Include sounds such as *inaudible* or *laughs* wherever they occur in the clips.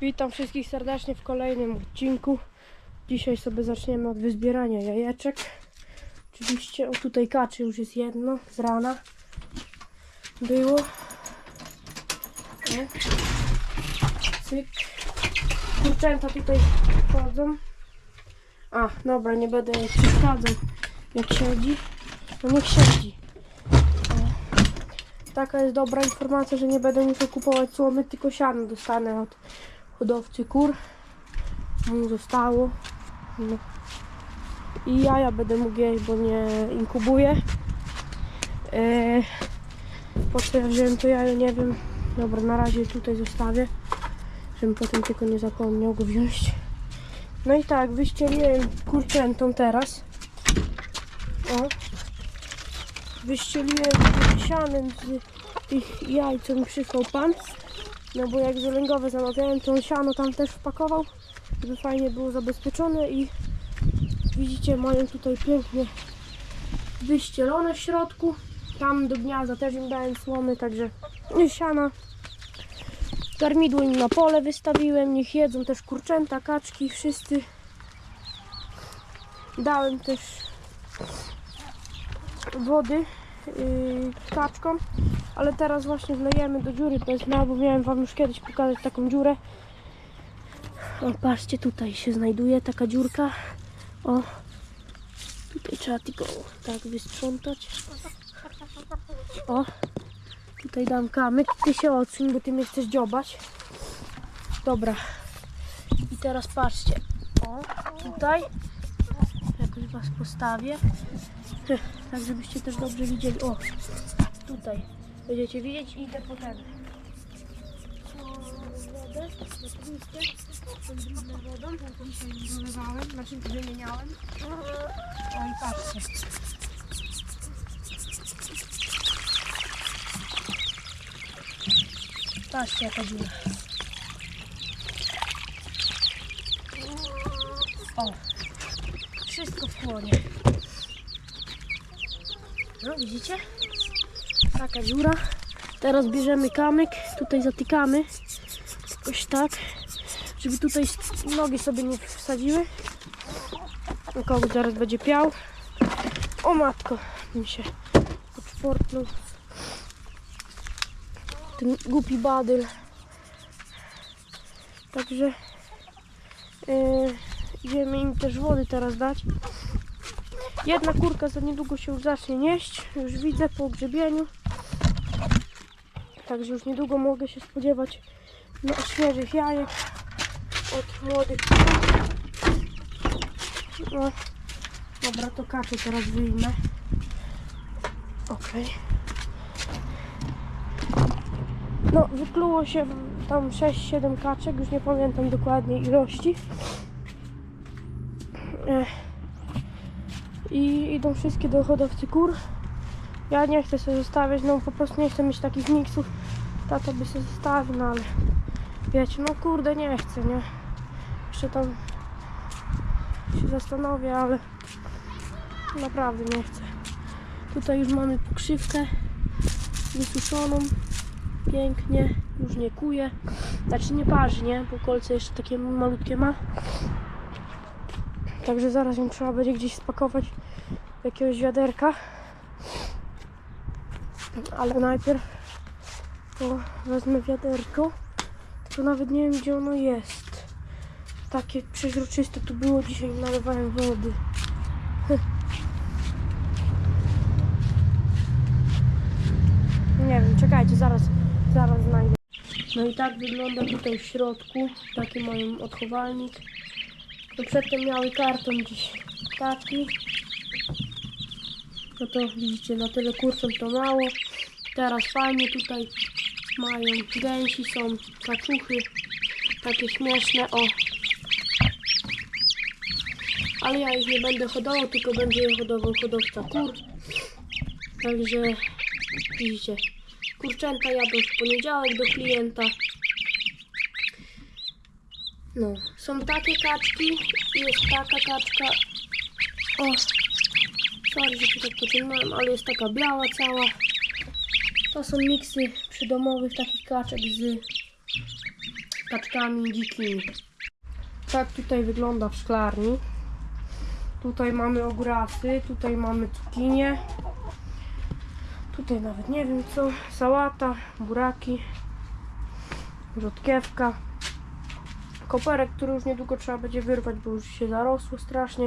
Witam wszystkich serdecznie w kolejnym odcinku. Dzisiaj sobie zaczniemy od wyzbierania jajeczek. Oczywiście, o tutaj kaczy już jest jedno z rana. Było. O. Cyk. Kurczęta tutaj chodzą. A, dobra, nie będę jej przeszkadzał. Jak siedzi, to niech siedzi. Taka jest dobra informacja, że nie będę musiał kupować słomy, tylko siano dostanę od hodowcy kur. Mu zostało. No. I jaja będę mógł jeść, bo nie inkubuję. Eee, po co ja wziąłem to jajo, nie wiem. Dobra, na razie tutaj zostawię, żebym potem tylko nie zapomniał go wziąć. No i tak, wyścieliłem kurczętą teraz. O. Wyścieliłem sianem z tych jaj, co mi przysłał pan. No bo jak zielęgowe zamawiałem, to on siano tam też wpakował, żeby fajnie było zabezpieczone i widzicie, mają tutaj pięknie wyścielone w środku. Tam do gniazda też im dałem słomy, także siana. Karmidło im na pole wystawiłem, niech jedzą też kurczęta, kaczki, wszyscy. Dałem też wody yy, kaczkom, ale teraz właśnie wlejemy do dziury dna, bo miałem wam już kiedyś pokazać taką dziurę. O, patrzcie, tutaj się znajduje taka dziurka. O, tutaj trzeba tylko tak wysprzątać. O, tutaj dam kamyk. Ty się odsuń, bo ty mnie chcesz dziobać. Dobra. I teraz patrzcie. O, tutaj. Jakoś was postawię. Tak, żebyście też dobrze widzieli. O, tutaj. Będziecie widzieć i idę potem. Wodę. Tą brudną wodą, bo dzisiaj wylewałem, znaczy wymieniałem. O i patrzcie. Patrzcie jaka dziura. O, wszystko wchłonie. No widzicie? Taka dziura. Teraz bierzemy kamyk, tutaj zatykamy. Jakoś tak, żeby tutaj nogi sobie nie wsadziły. Kogut zaraz będzie piał. O matko, mi się odszportnął. Ten głupi badyl. Także yy, idziemy im też wody teraz dać. Jedna kurka za niedługo się zacznie nieść. Już widzę po grzebieniu. Także już niedługo mogę się spodziewać świeżych jajek od młodych. No. Dobra, to kaczę teraz wyjmę. Okej. No, wykluło się tam 6-7 kaczek, już nie pamiętam dokładnie ilości. I idą wszystkie do hodowcy kur. Ja nie chcę sobie zostawiać, no po prostu nie chcę mieć takich miksów. Tata by sobie zostawił, no ale wiecie, no kurde nie chcę, nie? Jeszcze tam się zastanowię, ale naprawdę nie chcę. Tutaj już mamy pokrzywkę wysuszoną, pięknie, już nie kuje. Znaczy nie parzy, nie? Bo kolce jeszcze takie malutkie ma. Także zaraz ją trzeba będzie gdzieś spakować w jakiegoś wiaderka. Ale najpierw to wezmę wiaderko. Tylko nawet nie wiem gdzie ono jest. Takie przeźroczyste tu było, dzisiaj nalewałem wody. *laughs* Nie wiem, czekajcie, zaraz, zaraz znajdę. No i tak wygląda tutaj w środku. Taki mają odchowalnik. No przedtem miały karton gdzieś taki. No to widzicie, na tyle kurczą to mało. Teraz fajnie tutaj mają gęsi, są kaczuchy. Takie śmieszne, o. Ale ja ich nie będę hodował, tylko będzie je hodował hodowca kur. Także widzicie, kurczęta jadą w poniedziałek do klienta. No, są takie kaczki jest taka kaczka. O, sorry, że tu tak pociągnąłem, ale jest taka biała cała. To są miksy przydomowych takich kaczek z kaczkami dzikimi. Tak tutaj wygląda w szklarni. Tutaj mamy ograsy, tutaj mamy cukinie. Tutaj nawet nie wiem co, sałata, buraki, rzodkiewka. Koperek, który już niedługo trzeba będzie wyrwać, bo już się zarosło strasznie.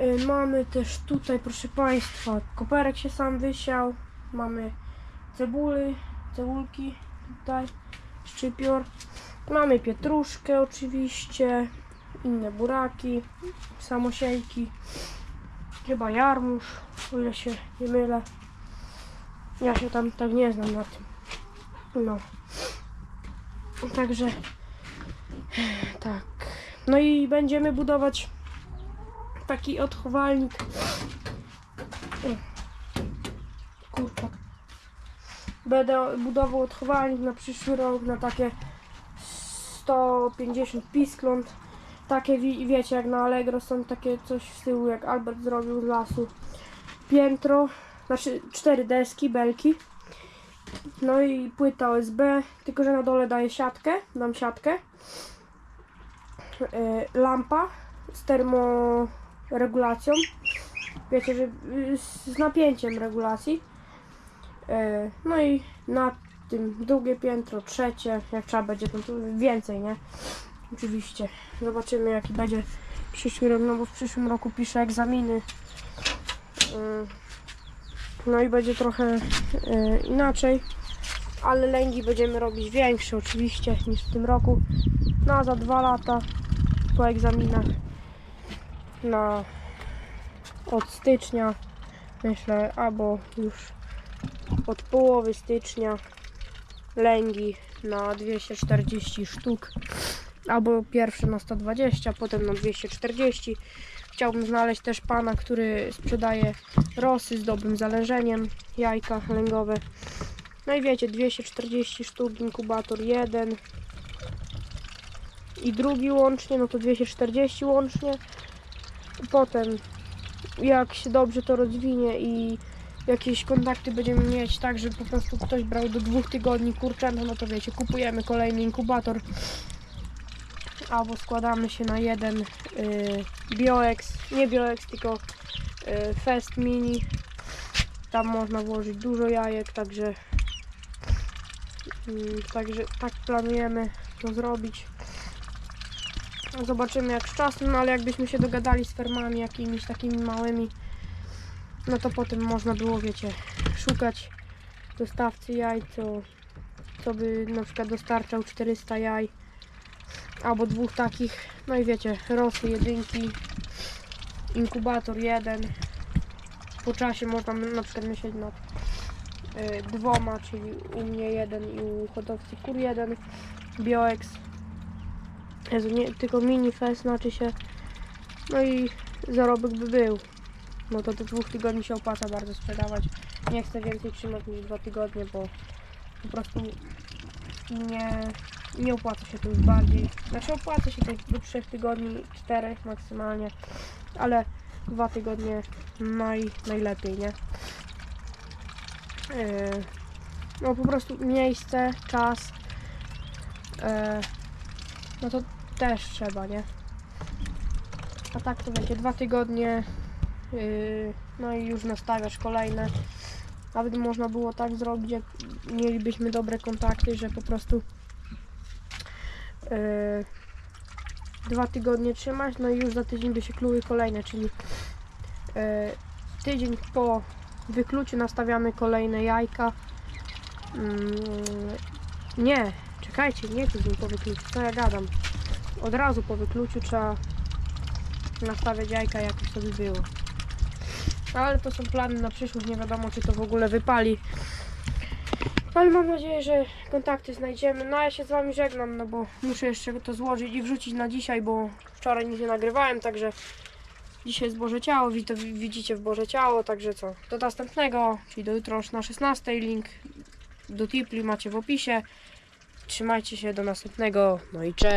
Y, Mamy też tutaj, proszę Państwa, koperek się sam wysiał. Mamy cebuly, cebulki tutaj, szczypior. Mamy pietruszkę oczywiście, inne buraki, samosiejki, chyba jarmuż, o ile się nie mylę. Ja się tam tak nie znam na tym. No. Także tak. No i będziemy budować taki odchowalnik. Będę budował odchowalnik na przyszły rok na takie 150 piskląt. Takie wi- wiecie jak na Allegro są takie coś w stylu jak Albert zrobił z lasu. Piętro, znaczy cztery deski, belki. No i płyta OSB, tylko że na dole daje siatkę, dam siatkę. E, lampa z termoregulacją. Wiecie, że y, z napięciem regulacji. E, No i na tym drugie piętro, trzecie, jak trzeba będzie, to więcej, nie? Oczywiście. Zobaczymy jaki będzie przyszły rok, no bo w przyszłym roku piszę egzaminy. E, No i będzie trochę e, inaczej, ale lęgi będziemy robić większe oczywiście niż w tym roku. No a za dwa lata po egzaminach na od stycznia myślę, albo już od połowy stycznia lęgi na 240 sztuk. Albo pierwszy na 120, potem na 240 chciałbym znaleźć też pana, który sprzedaje rosy z dobrym zależeniem, jajka lęgowe. No i wiecie, 240 sztuk, inkubator jeden. I drugi łącznie, no to 240 łącznie. Potem jak się dobrze to rozwinie i jakieś kontakty będziemy mieć tak, że po prostu ktoś brał do dwóch tygodni kurczęta, no to wiecie, kupujemy kolejny inkubator. Albo składamy się na jeden y, Bioex, nie Bioex, tylko y, Fest Mini. Tam można włożyć dużo jajek, także mm, także tak planujemy to zrobić. No Zobaczymy jak z czasem, no ale jakbyśmy się dogadali z fermami jakimiś takimi małymi, no to potem można było, wiecie, szukać dostawcy jaj, co, co by na przykład dostarczał 400 jaj, albo dwóch takich, no i wiecie, rosy jedynki, inkubator jeden, po czasie można na przykład myśleć nad y, dwoma, czyli u mnie jeden i u hodowcy kur jeden, Bioex, Jezu, nie, tylko mini fest znaczy się. No i zarobek by był. No to do dwóch tygodni się opłaca bardzo sprzedawać. Nie chcę więcej trzymać niż dwa tygodnie, bo po prostu nie, nie opłaca się to już bardziej. Znaczy opłaca się to do trzech tygodni, czterech maksymalnie, ale dwa tygodnie naj, najlepiej, nie? Yy, no po prostu miejsce, czas. Yy, no to też trzeba, nie? A tak to będzie dwa tygodnie. Yy, no i już nastawiasz kolejne. Nawet można było tak zrobić, jak mielibyśmy dobre kontakty, że po prostu yy, dwa tygodnie trzymać, no i już za tydzień by się kluły kolejne, czyli yy, tydzień po wykluciu nastawiamy kolejne jajka. Mm, nie, czekajcie, nie tydzień po wykluciu, co ja gadam. Od razu po wykluciu trzeba nastawiać jajka, jak już sobie było. Ale to są plany na przyszłość, nie wiadomo czy to w ogóle wypali. Ale mam nadzieję, że kontakty znajdziemy. No ja się z Wami żegnam, no bo muszę jeszcze to złożyć i wrzucić na dzisiaj, bo wczoraj nic nie nagrywałem, także dzisiaj jest Boże Ciało, wi- to wi- widzicie w Boże Ciało, także co, do następnego, czyli do jutro na 16, link do Tipli macie w opisie. Trzymajcie się, do następnego, no i cześć.